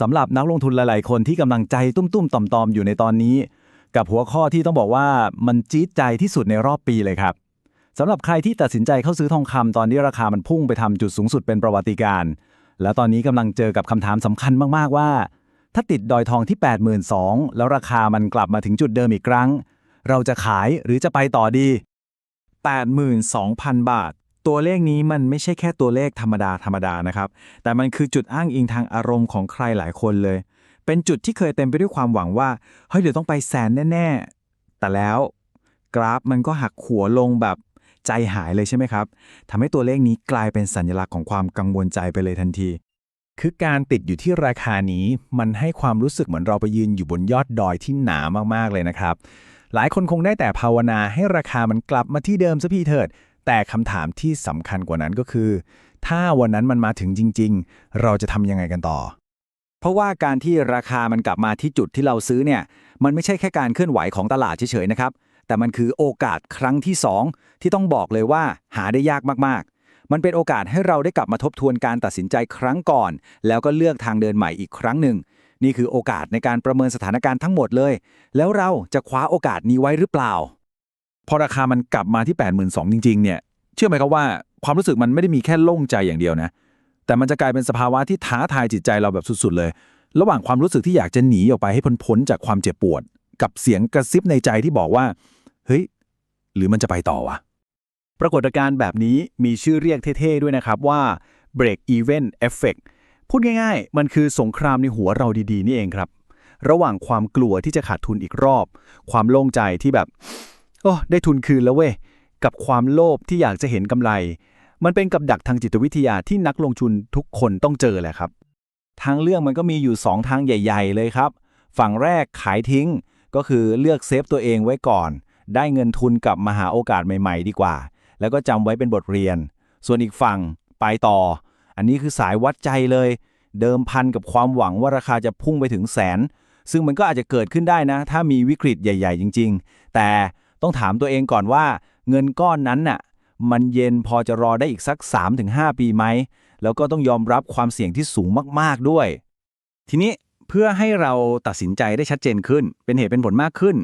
สำหรับนักลงทุนหลาย ๆ คนที่กำลังใจตุ้ม ๆ ต่อม ๆ อยู่ในตอนนี้ กับหัวข้อที่ต้องบอกว่ามันจี๊ดใจที่สุดในรอบปีเลยครับสำหรับใครที่ตัดสินใจเข้าซื้อทองคำตอนนี้ราคามันพุ่งไปทำจุดสูงสุดเป็นประวัติการแล้วตอนนี้กำลังเจอกับคำถามสำคัญมาก ๆ ว่า ถ้าติดดอยทองที่ 82,000แล้วราคามันกลับมาถึงจุดเดิมอีกครั้ง เราจะขายหรือจะไปต่อดี 82,000 บาท ตัวเลขนี้มันไม่ใช่แค่ตัวเลขธรรมดาธรรมดานะครับ แต่มันคือจุดอ้างอิงทางอารมณ์ของใครหลายคนเลย เป็นจุดที่เคยเต็มไปด้วยความหวังว่า เฮ้ยเดี๋ยวต้องไปแสนแน่ ๆ แต่แล้วกราฟมันก็หักขัวลงแบบใจหายเลยใช่ไหมครับทำให้ตัวเลขนี้กลายเป็นสัญลักษณ์ของความกังวลใจไปเลยทันที คือการติดอยู่ที่ราคานี้ มันให้ความรู้สึกเหมือนเราไปยืนอยู่บนยอดดอยที่หนามากๆเลยนะครับ หลายคนคงได้แต่ภาวนาให้ราคามันกลับมาที่เดิมซะพี่เถิด แต่คำถามที่สำคัญกว่านั้นก็คือ ถ้าวันนั้นมันมาถึงจริง ๆ เราจะทำยังไงกันต่อ เพราะว่าการที่ราคามันกลับมาที่จุดที่เราซื้อเนี่ย มันไม่ใช่แค่การเคลื่อนไหวของตลาดเฉยๆนะครับ แต่มันคือโอกาสครั้งที่ 2 ที่ต้องบอกเลยว่าหาได้ยากมากๆ มันเป็นโอกาสให้เราได้กลับมาทบทวนการตัดสินใจครั้งก่อน แล้วก็เลือกทางเดินใหม่อีกครั้งหนึ่งนี่คือโอกาสในการประเมินสถานการณ์ทั้งหมดเลย แล้วเราจะคว้าโอกาสนี้ไว้หรือเปล่า พอราคามันกลับมาที่ 82,000จริงๆเนี่ยเชื่อไหมครับว่าความรู้สึกมันไม่ได้มีแค่โล่งใจอย่างเดียวนะแต่มันจะกลายเป็นสภาวะที่ท้าทายจิตใจเราแบบสุดๆเลย ระหว่างความรู้สึกที่อยากจะหนีออกไปให้พ้นๆจากความเจ็บปวด กับเสียงกระซิบในใจที่บอกว่าเฮ้ยหรือมันจะไปต่อวะปรากฏการณ์แบบนี้มีชื่อเรียกเท่ๆด้วยนะครับว่า break even effect พูดง่ายๆ มันคือสงครามในหัวเราดีๆ นี่เองครับ ระหว่างความกลัวที่จะขาดทุนอีกรอบ ความโล่งใจที่แบบ โอ้ได้ทุนคืนแล้วเว้ยกับความโลภที่อยากจะเห็นกำไร มันเป็นกับดักทางจิตวิทยาที่นักลงทุนทุกคนต้องเจอแหละครับ ทางเลือกมันก็มีอยู่ 2 ทางใหญ่ ๆ เลยครับ ฝั่งแรกขายทิ้ง ก็คือเลือกเซฟตัวเองไว้ก่อน ได้เงินทุนกลับมาหาโอกาสใหม่ ๆ ดีกว่า แล้วก็จำไว้เป็นบทเรียน ส่วนอีกฝั่งไปต่อ อันนี้คือสายวัดใจเลย เดิมพันกับความหวังว่าราคาจะพุ่งไปถึงแสน ซึ่งมันก็อาจจะเกิดขึ้นได้นะ ถ้ามีวิกฤตใหญ่ ๆ จริง ๆ แต่ ต้องถามตัวเองก่อนว่า เงินก้อนนั้นน่ะมันเย็นพอจะรอได้อีกสัก 3-5 ปีไหม แล้วก็ต้องยอมรับความเสี่ยงที่สูงมากๆด้วย ทีนี้เพื่อให้เราตัดสินใจได้ชัดเจนขึ้น เป็นเหตุเป็นผลมากขึ้น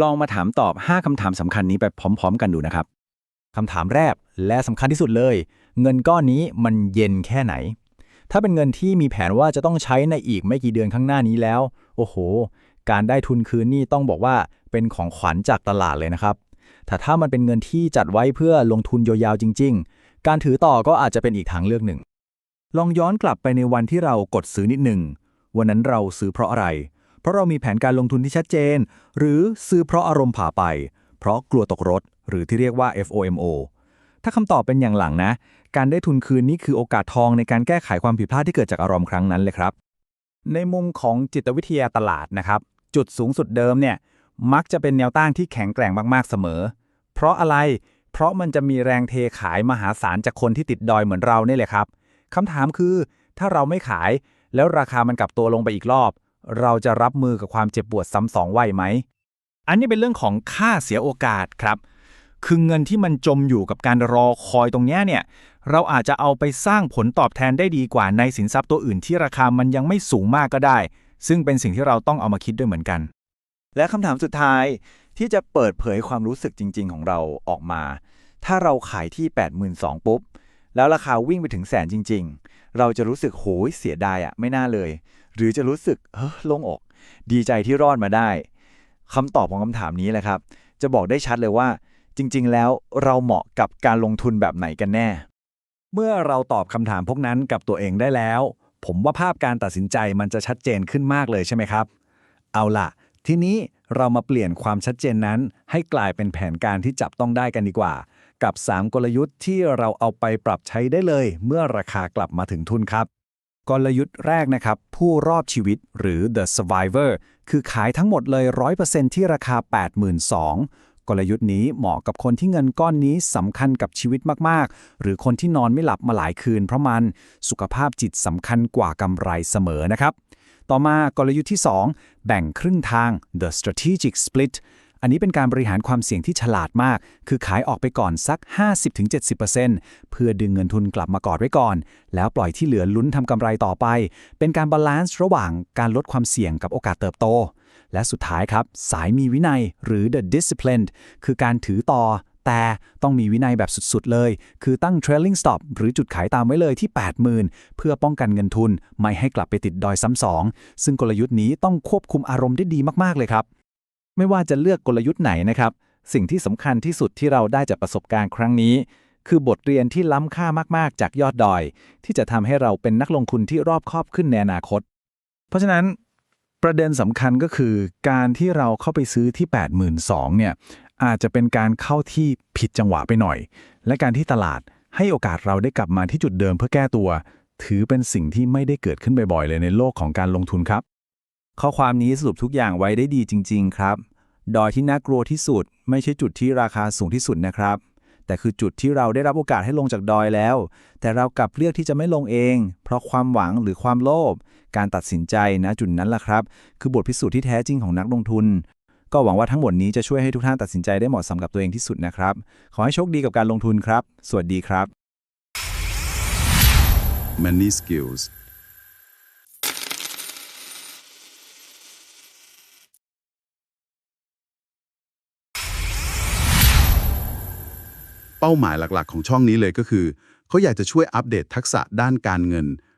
ลองมาถามตอบ 5คำถามสำคัญนี้ไปพร้อม ๆ กันดูนะครับคำถามแรกและสำคัญที่สุดเลย เงินก้อนนี้มันเย็นแค่ไหน ถ้าเป็นเงินที่มีแผนว่าจะต้องใช้ในอีกไม่กี่เดือนข้างหน้านี้แล้ว โอ้โห การได้ทุนคืนนี่ต้องบอกว่า เป็นของขวัญจากตลาดเลยนะครับ แต่ถ้ามันเป็นเงินที่จัดไว้เพื่อลงทุนยาวๆจริง ๆ การถือต่อก็อาจจะเป็นอีกทางเลือกหนึ่ง ลองย้อนกลับไปในวันที่เรากดซื้อนิดหนึ่ง วันนั้นเราซื้อเพราะอะไร เพราะเรามีแผนการลงทุนที่ชัดเจน หรือซื้อเพราะอารมณ์ผ่าไป เพราะกลัวตกรถ หรือที่เรียกว่า FOMO ถ้าคำตอบเป็นอย่างหลังนะ การได้ทุนคืนนี่คือโอกาสทองในการแก้ไขความผิดพลาดที่เกิดจากอารมณ์ครั้งนั้นเลยครับ ในมุมของจิตวิทยาตลาดนะครับ จุดสูงสุดเดิมเนี่ย มักจะเป็นแนวต้านที่แข็งแกร่งมากๆเสมอ เพราะอะไร เพราะมันจะมีแรงเทขายมหาศาลจากคนที่ติดดอยเหมือนเราเนี่ยแหละครับคำถามคือ ถ้าเราไม่ขาย แล้วราคามันกลับตัวลงไปอีกรอบ เราจะรับมือกับความเจ็บปวดซ้ำสองไหวไหม อันนี้เป็นเรื่องของค่าเสียโอกาสครับ คือเงินที่มันจมอยู่กับการรอคอยตรงนี้เนี่ย เราอาจจะเอาไปสร้างผลตอบแทนได้ดีกว่าในสินทรัพย์ตัวอื่นที่ราคามันยังไม่สูงมากก็ได้ ซึ่งเป็นสิ่งที่เราต้องเอามาคิดด้วยเหมือนกัน และคำถามสุดท้ายที่จะเปิดเผยความรู้สึกจริง ๆ ของเราออกมา ถ้าเราขายที่ 82,000ปุ๊บ แล้วราคาวิ่งไปถึงแสนจริง ๆ เราจะรู้สึกโหยเสียดายอะไม่น่าเลย หรือจะรู้สึกเฮ้อโล่งอก ดีใจที่รอดมาได้คำตอบของคำถามนี้แหละครับ จะบอกได้ชัดเลยว่า จริง ๆ แล้วเราเหมาะกับการลงทุนแบบไหนกันแน่ เมื่อเราตอบคำถามพวกนั้นกับตัวเองได้แล้ว ผมว่าภาพการตัดสินใจมันจะชัดเจนขึ้นมากเลยใช่ไหมครับ เอาล่ะ ทีนี้เรามาเปลี่ยนความชัดเจนนั้น ให้กลายเป็นแผนการที่จับต้องได้กันดีกว่า กับ 3 กลยุทธ์ที่เราเอาไปปรับใช้ได้เลย เมื่อราคากลับมาถึงทุนครับ กลยุทธ์แรกนะครับ ผู้รอดชีวิตหรือ the survivor คือขายทั้งหมดเลย 100%ที่ราคา 82,000กลยุทธ์นี้เหมาะกับคนที่เงินก้อนนี้สำคัญกับชีวิตมากๆ หรือคนที่นอนไม่หลับมาหลายคืนเพราะมันสุขภาพจิตสำคัญกว่ากำไรเสมอนะครับ ต่อมากลยุทธ์ที่ 2 แบ่งครึ่งทาง the strategic split อันนี้เป็นการบริหารความเสี่ยงที่ฉลาดมาก คือขายออกไปก่อนสัก 50-70%เพื่อดึงเงินทุนกลับมากอดไว้ก่อน แล้วปล่อยที่เหลือลุ้นทำกำไรต่อไป เป็นการบาลานซ์ระหว่างการลดความเสี่ยงกับโอกาสเติบโต และสุดท้ายครับ สายมีวินัยหรือ the disciplined คือการถือต่อ แต่ต้องมีวินัยแบบสุดๆเลย คือตั้ง trailing stop หรือจุดขายตามไว้เลยที่ 80,000 เพื่อป้องกันเงินทุน ไม่ให้กลับไปติดดอยซ้ำสอง ซึ่งกลยุทธ์นี้ต้องควบคุมอารมณ์ได้ดีมากๆเลยครับ ไม่ว่าจะเลือกกลยุทธ์ไหนนะครับ สิ่งที่สำคัญที่สุดที่เราได้จากประสบการณ์ครั้งนี้ คือบทเรียนที่ล้ำค่ามากๆ จากยอดดอย ที่จะทำให้เราเป็นนักลงทุนที่รอบคอบขึ้นในอนาคต เพราะฉะนั้นประเด็นสำคัญก็คือการที่เราเข้าไปซื้อที่ 82,000เนี่ย อาจจะเป็นการเข้าที่ผิดจังหวะไปหน่อย และการที่ตลาดให้โอกาสเราได้กลับมาที่จุดเดิมเพื่อแก้ตัว ถือเป็นสิ่งที่ไม่ได้เกิดขึ้นบ่อยๆ เลยในโลกของการลงทุนครับ ข้อความนี้สรุปทุกอย่างไว้ได้ดีจริง ๆ ครับ ดอยที่น่ากลัวที่สุด ไม่ใช่จุดที่ราคาสูงที่สุดนะครับ แต่คือจุดที่เราได้รับโอกาสให้ลงจากดอยแล้ว แต่เรากลับเลือกที่จะไม่ลงเอง เพราะความหวังหรือความโลภการตัดสินใจนะจุดนั้นล่ะครับ คือบทพิสูจน์ที่แท้จริงของนักลงทุน ก็หวังว่าทั้งหมดนี้จะช่วยให้ทุกท่านตัดสินใจได้เหมาะสมกับตัวเองที่สุดนะครับ ขอให้โชคดีกับการลงทุนครับ สวัสดีครับ Money Skills เป้าหมายหลักๆ ของช่องนี้เลยก็คือ เขาอยากจะช่วยอัปเดตทักษะด้านการเงิน